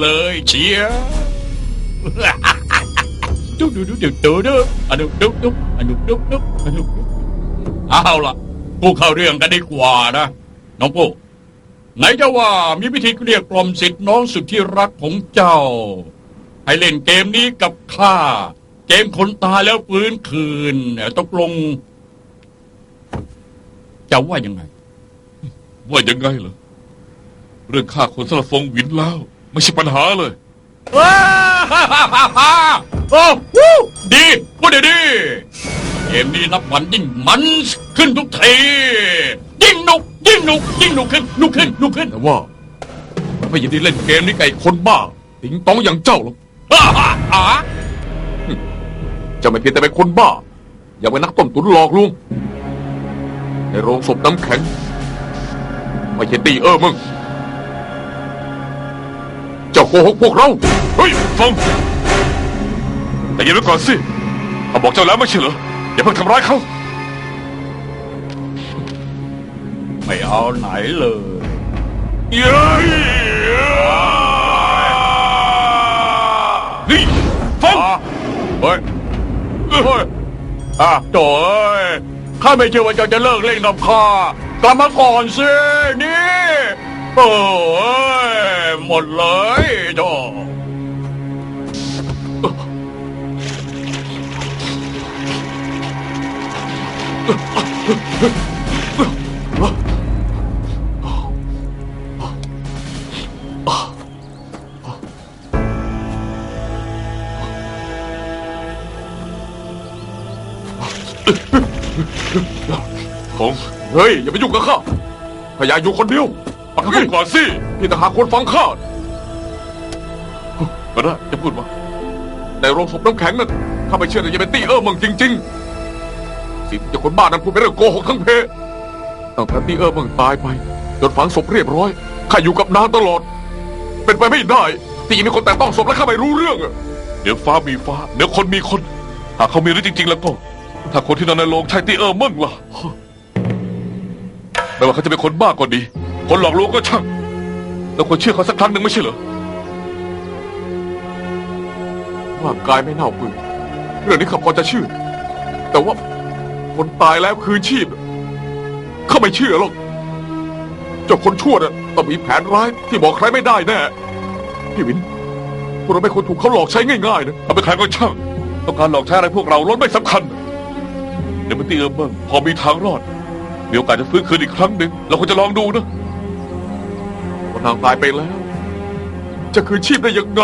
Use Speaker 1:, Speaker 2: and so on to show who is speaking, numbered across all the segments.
Speaker 1: เลยเชียวดุ๊ดุ๊ดุ๊ดุ๊ดุ๊ดุ๊อะดุ๊ดุ๊ดุ๊อะดุ๊ดุ๊ดุ๊อะดุ๊ดุ๊เอาล่ะกูเข้าเรื่องกันดีกว่านะ น้องปูไหนจะว่ามีวิธีเกลี้ยกล่อมสิทธิ์น้องสุดที่รักของเจ้า ให้เล่นเกมนี้กับข้า เกมคนตายแล้วฟื้นคืนตกลง จะว่ายังไง
Speaker 2: ว่ายังไงเหรอเรื่องฆ่าคนสำหรับฟงหวินแล้ว ไม่ใช่ปัญหาเลย
Speaker 1: ว้าโอ้วู้ดีพูดดีดีเกมนี้นับวันยิ่งมันขึ้นทุกทียิ่งหนุกยิ่งหนุกยิ่งหนุกขึ้นหนุกขึ้นหนุกขึ้น
Speaker 2: แต่ว่ามันไม่ยินดีเล่นเกมนี้กับไอ้คนบ้าติงตองอย่างเจ้าหรอก
Speaker 1: อ่าอ่าอ่า
Speaker 2: เจะไม่เพียงแต่เป็นคนบ้ายังเป็นนักต้มตุ๋นหลอกลวงในโรงศพน้ำแข็งไม่ใช่ตีเออมึงเจ้าโก หกพวกเรา เฮ้ยฟงแต่อยันไว้ก่อนสิเขาบอกเจ้าแล้วไม่ใช่เหรออย่าเพิ่งทำร้ายเขา
Speaker 1: ไม่เอาไหนเลย
Speaker 2: เย้ยนี่ฟง
Speaker 1: อะเฮ้ยเฮ้ยอะโถ่เอ้ยข้าไม่เชื่อว่าเจ้าจะเลิกเล่นกับข้ากลับมาก่อนสินี่ โอ้ยหมดเลยโถ่
Speaker 2: ฟงเฮ้ย อย่าไปยุ่งกับข้าข้ายาอยู่คนเดียว ปักขึ้นก่อนสิพี่ต่างหากคนฟังข้าก็ได้จะพูดมาในโรงศพน้ำแข็งนั่นข้าไม่เชื่อเลยจะเป็นตี้เออร์มึงจริง ๆ สิ่งที่เจะคนบ้านั้นพูดเป็นเรื่องโกหกทั้งเพตั้งแต่ตี้เออร์มึงตายไปจนฝังศพเรียบร้อยข้าอยู่กับนางตลอด เป็นไปไม่ได้ที่มีคนแต่ต้องศพและข้าไม่รู้เรื่องอะเดี๋ยวฟ้ามีฟ้าเดี๋ยวคนมีคน หากเขามีเรื่องจริง ๆ แล้วก็ ถ้าคนที่นอนในโรงใช่ตี้เออร์มึงล่ะไม่ว่าเขาจะเป็นคนบ้าก็ดี คนหลอกลวงก็ช่างเราควรเชื่อเขาสักครั้งหนึ่งไม่ใช่เหรอร่างกายไม่เน่าเปื่อยเรื่องนี้ข้าพอจะเชื่อ แต่ว่าคนตายแล้วคืนชีพข้าไม่เชื่อหรอกเจ้าคนชั่วน่ะต้องมีแผนร้ายที่บอกใครไม่ได้แน่พี่วินพวกเราไม่ควรถูกเขาหลอกใช้ง่ายๆนะเอาไปใครก็ช่างต้องการหลอกใช้อะไรพวกเราล้นไม่สำคัญเดี๋ยวมันตีเอิมเบิ้งพอมีทางรอดมีโอกาสจะฟื้นคืนอีกครั้งหนึ่งเราควรจะลองดูนะ นางตายไปแล้ว จะคืนชีพได้ยังไง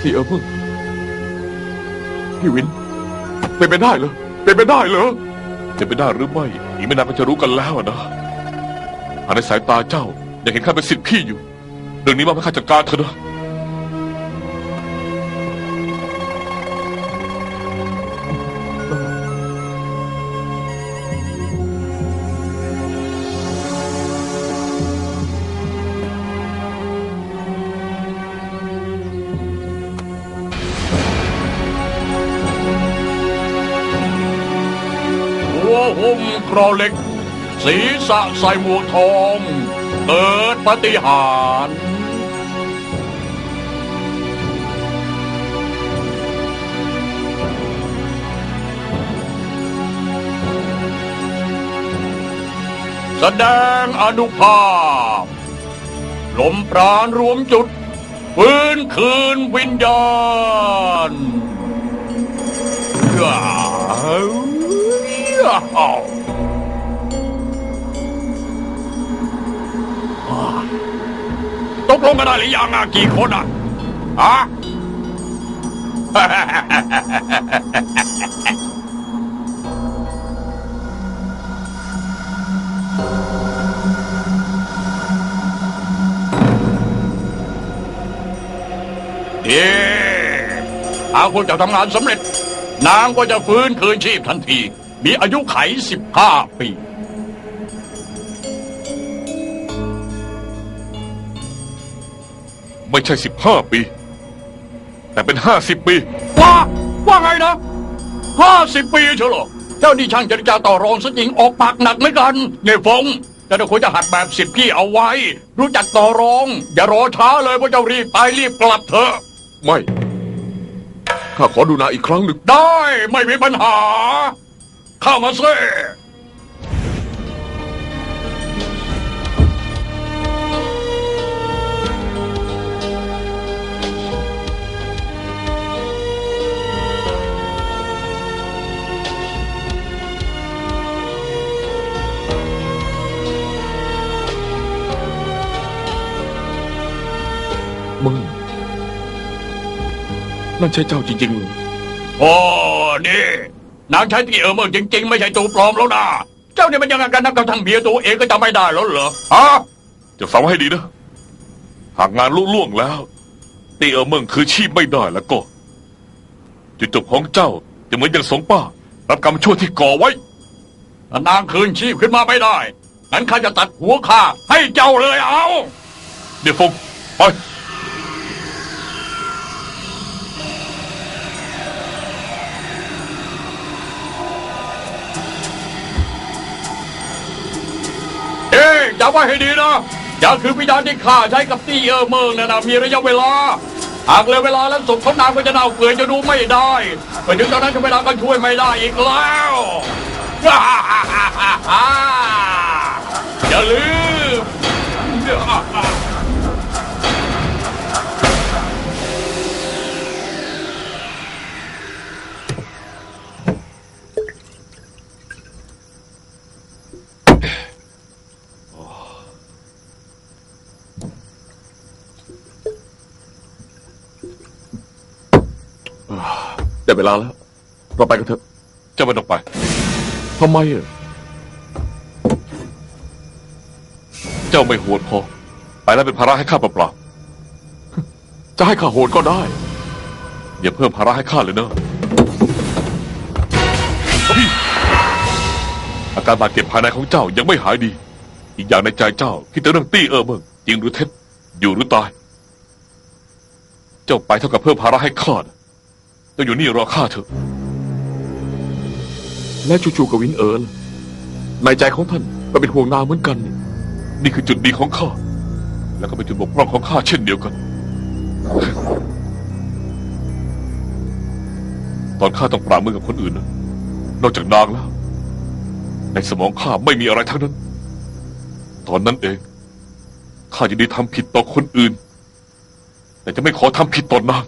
Speaker 2: พี่เออมึงพี่วิน เป็นไปได้เหรอ เป็นไปได้เหรอจะเป็นได้หรือไม่ อีกไม่นานก็จะรู้กันแล้วนะหากในสายตาเจ้ายังเห็นข้าเป็นสิทธิ์พี่อยู่ เรื่องนี้มาให้ข้าจัดการเถอะนะ
Speaker 1: หัวหุ้มกรอเหล็ก ศีรษะใส่หมวกทองเกิดปฏิหารแสดงอนุภาพ ลมปราณรวมจุดฟื้นคืนวิญญาณว้าว ตกลงกันได้หรือยังอะกี่คนอะฮะเย้หากคุณจะทำงานสำเร็จ นางก็จะฟื้นคืนชีพทันที มีอายุไข 15 ปี
Speaker 2: ไม่ใช่สิบห้าปี แต่เป็นห้าสิบปี
Speaker 1: ว่าว่าไงนะ 50 ปีเชียวเหรอ เจ้านี่ช่างเจรจาต่อรองซะจริงออกปากหนักเหมือนกันเงยฟงแต่เราควรจะหัดแบบสิทธิพี่เอาไว้ รู้จักต่อรอง อย่ารอช้าเลยพวกเจ้ารีบไปรีบกลับเถอะ
Speaker 2: ไม่ ข้าขอดูนางอีกครั้งหนึ่ง
Speaker 1: ได้ไม่มีปัญหา เข้ามาซิ
Speaker 2: มึงนั่นใช่เจ้าจริงๆเหรอ
Speaker 1: โอ้ นี่ นางใช้ที่เออเมื่อจริง ๆ ไม่ใช่ตัวปลอมแล้วนะเจ้านี่มันยังไงกันนับกับทั้งเมียตัวเองก็จะไม่ได้แล้วเหรอฮะ
Speaker 3: จะฟังไว้ให้ดีนะ หากงานลุล่วงแล้ว ตีเออเมืองคือชีพไม่ได้แล้วก็ จุดจบของเจ้าจะเหมือนอย่างสงป้า รับกรรมชั่วที่ก่อไว้
Speaker 1: ถ้านางคืนชีพขึ้นมาไม่ได้งั้นข้าจะตัดหัวข้าให้เจ้าเลยเอา
Speaker 3: เดี๋ยวฟงไป
Speaker 1: เอ๊ยจำไว้ให้ดีนะอย่าคือวิญญาณที่ข้าใช้กับตี้เออเมืองนะนะมีระยะเวลา หากเลยเวลาแล้วศพขานางก็จะเน่าเปื่อยจะดูไม่ได้ไปถึงตอนนั้นเวลาก็ช่วยไม่ได้อีกแล้วอย่าลืม
Speaker 2: ได้เวลาแล้ว เราไปกันเถอะ
Speaker 3: เจ้าไม่ต้องไป
Speaker 2: ทำไมอะ
Speaker 3: เจ้าไม่โหดพอ ไปแล้วเป็นภาระให้ข้าเปล่า
Speaker 2: จะให้ข้าโหดก็ได้
Speaker 3: ๆอย่าเพิ่มภาระให้ข้าเลยเนอะอาการบาดเจ็บภายในของเจ้ายังไม่หายดี อีกอย่างในใจเจ้าคิดแต่เรื่องตี้เออเมืองจริงหรือเท็จอยู่หรือตาย เจ้าไปเท่ากับเพิ่มภาระให้ข้านะ เจ้าอยู่นี่รอข้าเถอะ
Speaker 2: และจู่ๆกบวินเอิญในใจของท่านก็เป็นห่วงนางเหมือนกันนี่
Speaker 3: นี่คือจุดดีของข้า แล้วก็เป็นจุดบกพร่องของข้าเช่นเดียวกัน ตอนข้าต้องปราบมือกับคนอื่นนะนอกจากนางแล้ว ในสมองข้าไม่มีอะไรทั้งนั้น ตอนนั้นเองข้าจะได้ทำผิดต่อคนอื่น แต่จะไม่ขอทำผิดต่อนาง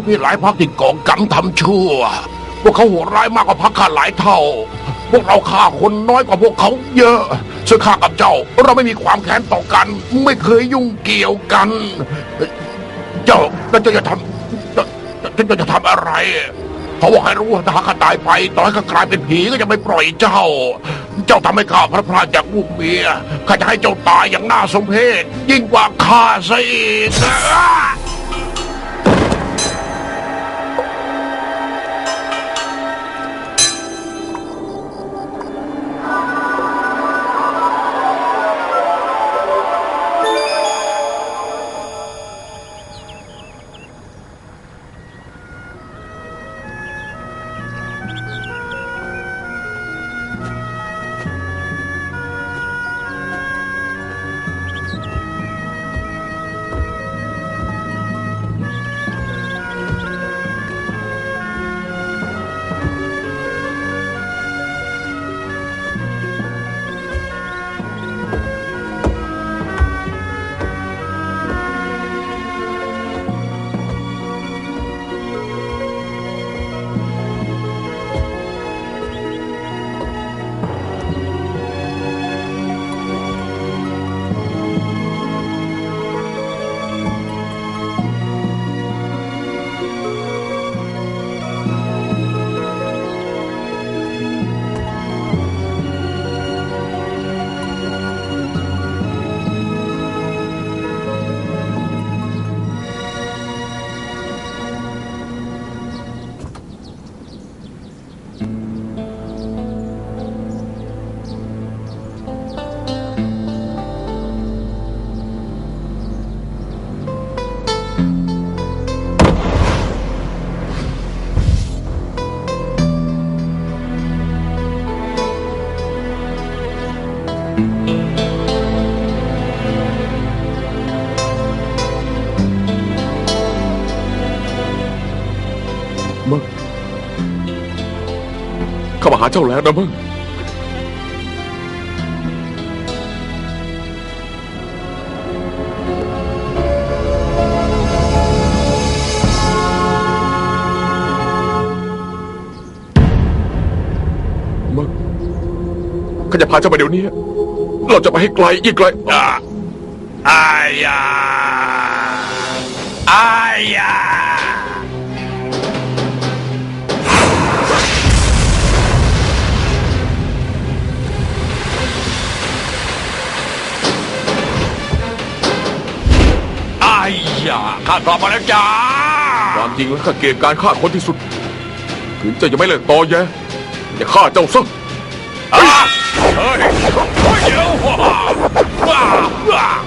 Speaker 4: ยุทธภพมีหลายพักที่ก่อกรรมทำชั่ว พวกเขาโหดร้ายมากกว่าพักข้าหลายเท่า พวกเราฆ่าคนน้อยกว่าพวกเขาเยอะส่วนข้ากับเจ้าเราไม่มีความแค้นต่อกัน ไม่เคยยุ่งเกี่ยวกัน เจ้าแล้วเจ้าจะทำเจ้าเจ้าจะทำอะไรเขาบอกให้รู้ว่าถ้าข้าตายไปต่อให้ข้ากลายเป็นผีก็จะไม่ปล่อยเจ้า เจ้าทำให้ข้าพระพรากจากลูกเมียข้าจะให้เจ้าตายอย่างน่าสมเพชยิ่งกว่าข้าซะอีก
Speaker 3: เข้า
Speaker 2: เจ้าแล้วนะมึงมึงข้าจะพาเจ้าไปเดี๋ยวนี้ เราจะไปให้ไกลอีกไกล
Speaker 1: อะอายาอายา ยาข้ากลับมาแล้วจ้า
Speaker 2: ความจริงแล้วข้าเกลียดการฆ่าคนที่สุด ถึงเจ้าจะไม่เลิกตอแยอย่าฆ่าเจ้าซะ
Speaker 1: อะเฮ้ยเฮ้ยเดี๋ยวว้าวว้าวว้าว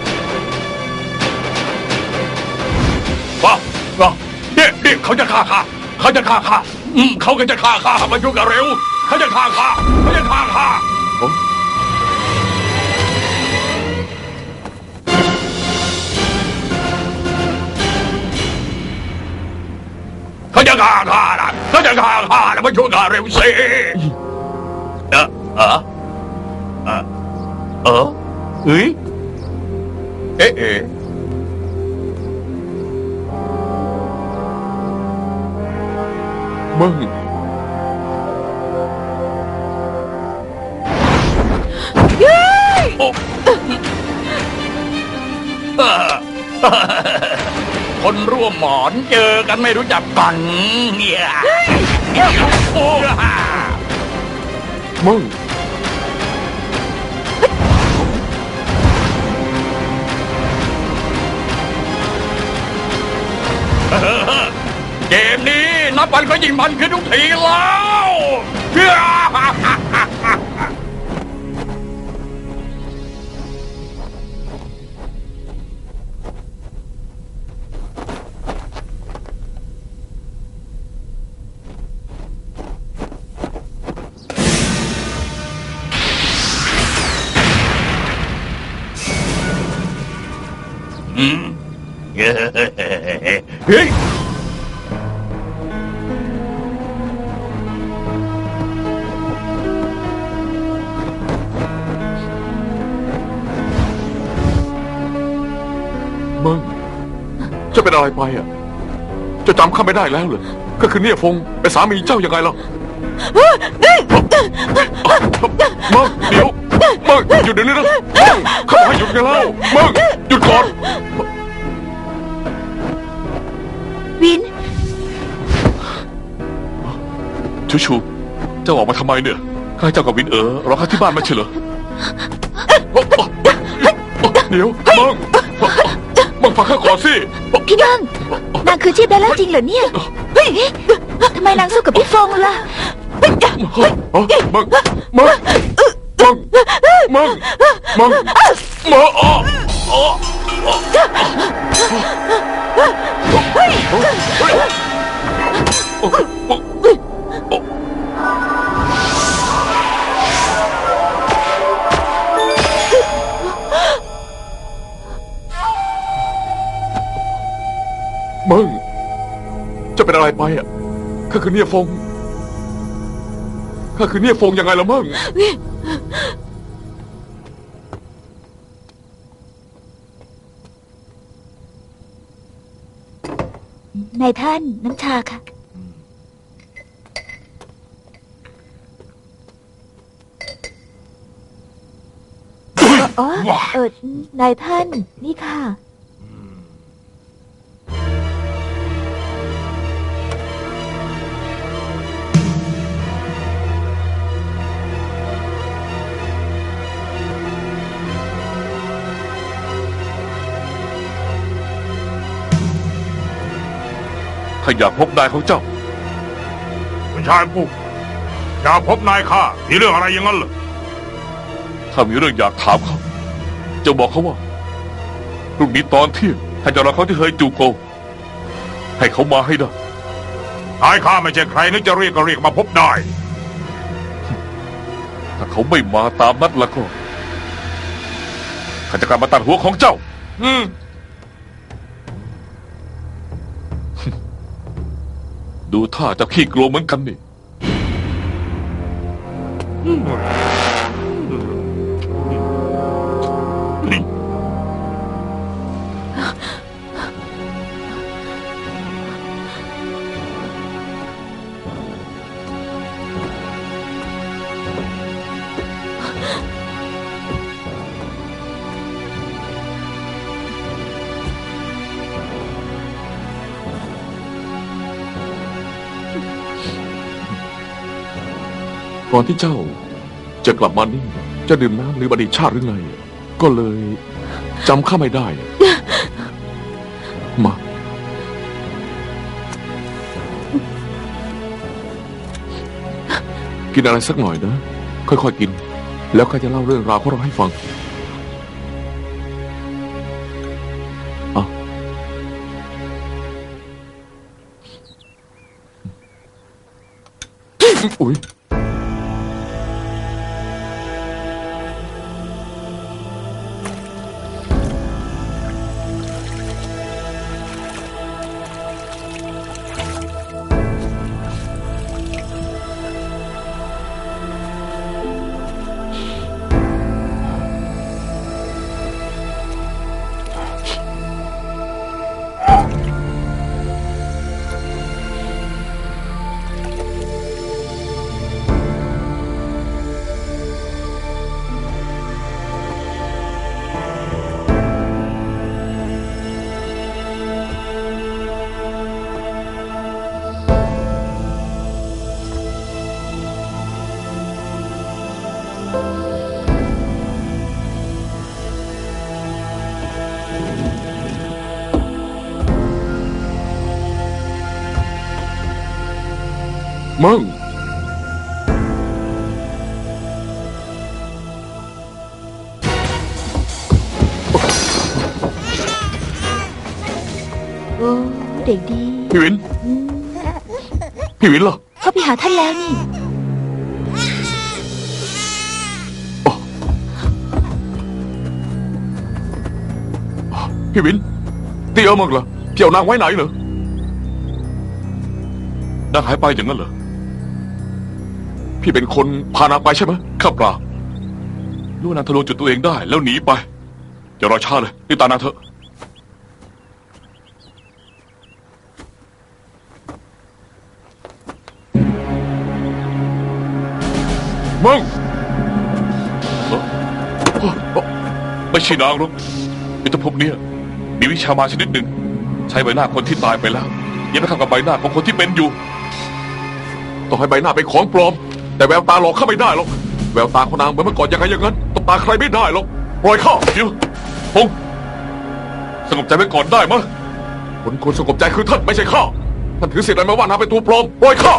Speaker 1: ว้าวว้าวเนี่ยเนี่ยเขาจะฆ่าข้าเขาจะฆ่าข้าอืมเขาก็จะฆ่าข้ามาช่วยกันเร็ว เขาจะฆ่าข้าเขาจะฆ่าข้า เขาจะฆ่าข้านะเขาจะฆ่าข้านะมาช่วย คนร่วมหมอนเจอกันไม่รู้จักกันเนี่ยโอ้
Speaker 2: มึง
Speaker 1: เกมนี้นับวันก็ยิ่งมันขึ้นทุกทีแล้ว เฮ้ย
Speaker 2: มึงจะเป็นอะไรไปอะ จะจำข้าไม่ได้แล้วเหรอก็คือเนี่ยฟงเป็นสามีเจ้ายังไงล่ะมึงเดี๋ยวมึงหยุดเดี๋ยวนี้นะมึงข้าบอกให้หยุดไงเล่ามึงหยุดก่อน
Speaker 3: ชูชู เจ้าออกมาทำไมเนี่ยข้าให้เจ้ากับวินเอ๋อรอข้าที่บ้านไม่ใช่เหรอ
Speaker 2: เดี๋ยวมึงมึงฟังข้าก่อนสิ
Speaker 5: พี่นางนางคือชีพได้แล้วจริงเหรอเนี่ยทำไมนางสู้กับพี่ฟงล่ะเฮ้ย
Speaker 2: เอ้ามึงมึงมึงมึงมึงมึงอ๋ออ๋อเฮ้ย มึง จะเป็นอะไรไปอะข้าคือเนี่ยฟงข้าคือเนี่ยฟงยังไงล่ะมึง
Speaker 5: นายท่านน้ำชาค่ะ อ๋อเออนายท่านนี่ค่ะ
Speaker 3: อยากพบนายของเจ้า
Speaker 6: คุณชายผู้อยากพบนายข้ามีเรื่องอะไรอย่างนั้นเหรอ
Speaker 3: ถ้ามีเรื่องอยากถามเขาเจ้าบอกเขาว่าพรุ่งนี้ตอนเที่ยงให้เจ้ารอเขาที่เฮยจูโก ให้เขามาให้ได้
Speaker 6: นายข้าไม่ใช่ใครนึกจะเรียกก็เรียกมาพบได้
Speaker 3: ถ้าเขาไม่มาตามนัดแล้วก็ข้าจะกลับมาตัดหัวของเจ้า
Speaker 2: อืม
Speaker 3: ดูท่าจะขี้กลัวเหมือนกันนี่
Speaker 2: ก่อนที่เจ้า จะกลับมานี่จะดื่มน้ำหรือบดีชาติหรือไง ก็เลยจำข้าไม่ได้ มา กินอะไรสักหน่อยนะ ค่อยๆกิน แล้วข้าจะเล่าเรื่องราวของเราให้ฟังอะอุ๊ย พี่วินเหรอ
Speaker 5: เข้าไปหาท่านแล้วนี่
Speaker 2: พี่วินตีเอามึงเหรอเกี่ยวนางไว้ไหนเหรอ
Speaker 3: นางหายไปอย่างนั้นเหรอ
Speaker 2: พี่เป็นคนพานางไปใช่ไหม
Speaker 3: ข้าเปล่ารู้ว่านางทะลวงจุดตัวเองได้แล้วหนีไปอย่ารอช้าเลยรีบตามนางเถอะ
Speaker 2: มึง
Speaker 3: ไม่ใช่นางหรอกยุทธภพเนี่ยมีวิชามาชนิดหนึ่ง ใช้ใบหน้าคนที่ตายไปแล้วยังไม่เข้ากับใบหน้าของคนที่เป็นอยู่
Speaker 2: ต่อให้ใบหน้าเป็นของปลอม แต่แววตาหลอกข้าไม่ได้หรอกแววตาของนางเหมือนเมื่อก่อนยังไงอย่างนั้นตบตาใครไม่ได้หรอกปล่อยข้า
Speaker 3: เดี๋ยวพงษ์สงบใจไว้ก่อนได้มะ
Speaker 2: คนควรสงบใจคือท่านไม่ใช่ข้าท่านถือสิทธิ์อะไรมาว่านางเป็นตัวปลอมปล่อยข้า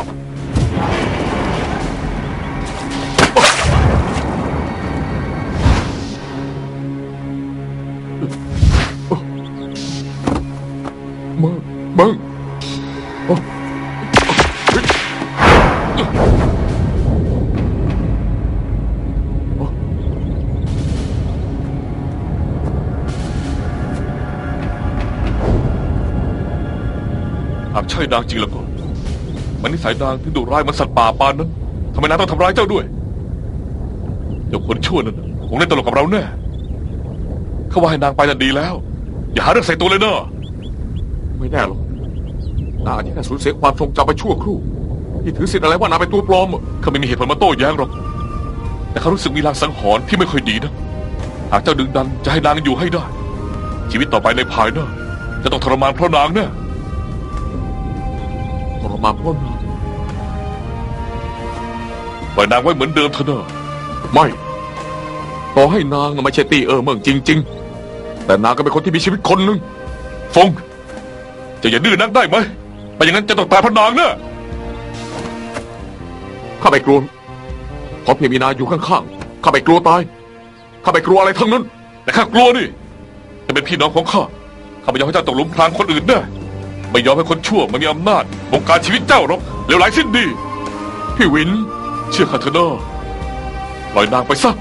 Speaker 3: หากใช่นางจริงแล้วก็ มันนิสัยนางถึงดุร้ายเหมันสัตว์ป่าปานนั้นทำไมนางต้องทำร้ายเจ้าด้วยเจ้าคนชั่วนั่นน่ะคงเล่นตลกกับเราแน่เขาว่าให้นางไปน่ะดีแล้ว อย่าหาเรื่องใส่ตัวเลยเนอะ
Speaker 2: ไม่แน่หรอกนางอาจจะแค่สูญเสียความทรงจำไปชั่วครู่ที่ถือสิทธิ์อะไรว่านางเป็นตัวปลอมอะ
Speaker 3: เขาไม่มีเหตุผลมาโต้แย้งหรอกแต่เขารู้สึกมีลางสังหรณ์ที่ไม่ค่อยดีนะหากเจ้าดึงดันจะให้นางอยู่ให้ได้ ชีวิตต่อไปในภายหน้าจะต้องทรมานเพราะนางแน่
Speaker 2: ทรมานเพราะนาง
Speaker 3: ปล่อยนางไว้เหมือนเดิมเถอะเนอะ
Speaker 2: ไม่ ต่อให้นางน่ะไม่ใช่ตีเออเมืองจริง ๆ แต่นางก็เป็นคนที่มีชีวิตคนหนึ่ง
Speaker 3: ฟงจะอย่าดื้อนักได้ไหมไม่อย่างนั้นจะต้องตายเพราะนางเนอะ
Speaker 2: ข้าไม่กลัวเพราะเพียงมีนางอยู่ข้างๆข้าไม่กลัวตายข้าไม่กลัวอะไรทั้งนั้น
Speaker 3: แต่ข้ากลัวนี่จะเป็นพี่น้องของข้าข้าไม่ยอมให้เจ้าตกหลุมพรางคนอื่นแน่ ไม่ยอมให้คนชั่วมามีอำนาจบงการชีวิตเจ้าหรอกเลวไหลสิ้นดี
Speaker 2: พี่วิน
Speaker 3: เชื่อข้าเถอะนะปล่อยนางไปซะ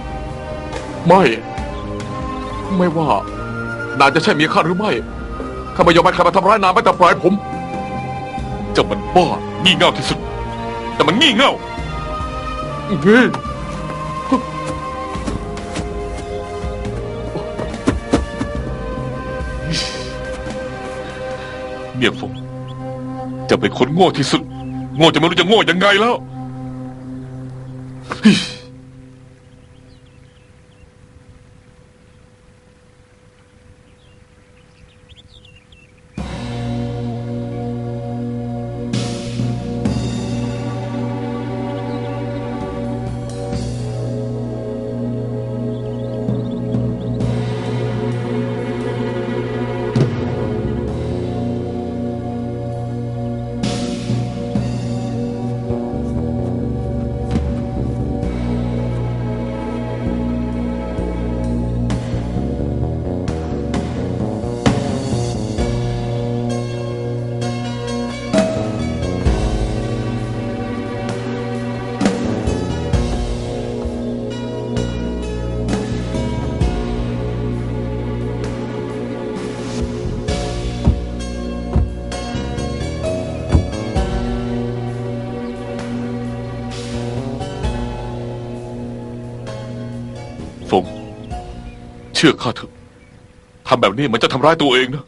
Speaker 2: ไม่ ไม่ว่า นางจะใช่เมียข้าหรือไม่ ข้าไม่ยอมให้ใครมาทำร้ายนางแม้แต่ปลายผม
Speaker 3: เจ้ามันบ้า งี่เง่าที่สุด แต่มันงี่เง่า
Speaker 2: เฮ้
Speaker 3: เมียฟงจะเป็นคนโง่ที่สุด โง่จะไม่รู้จะโง่ยังไงแล้ว ชื่อข้าเถอะทำแบบนี้มันจะทำร้ายตัวเองนะ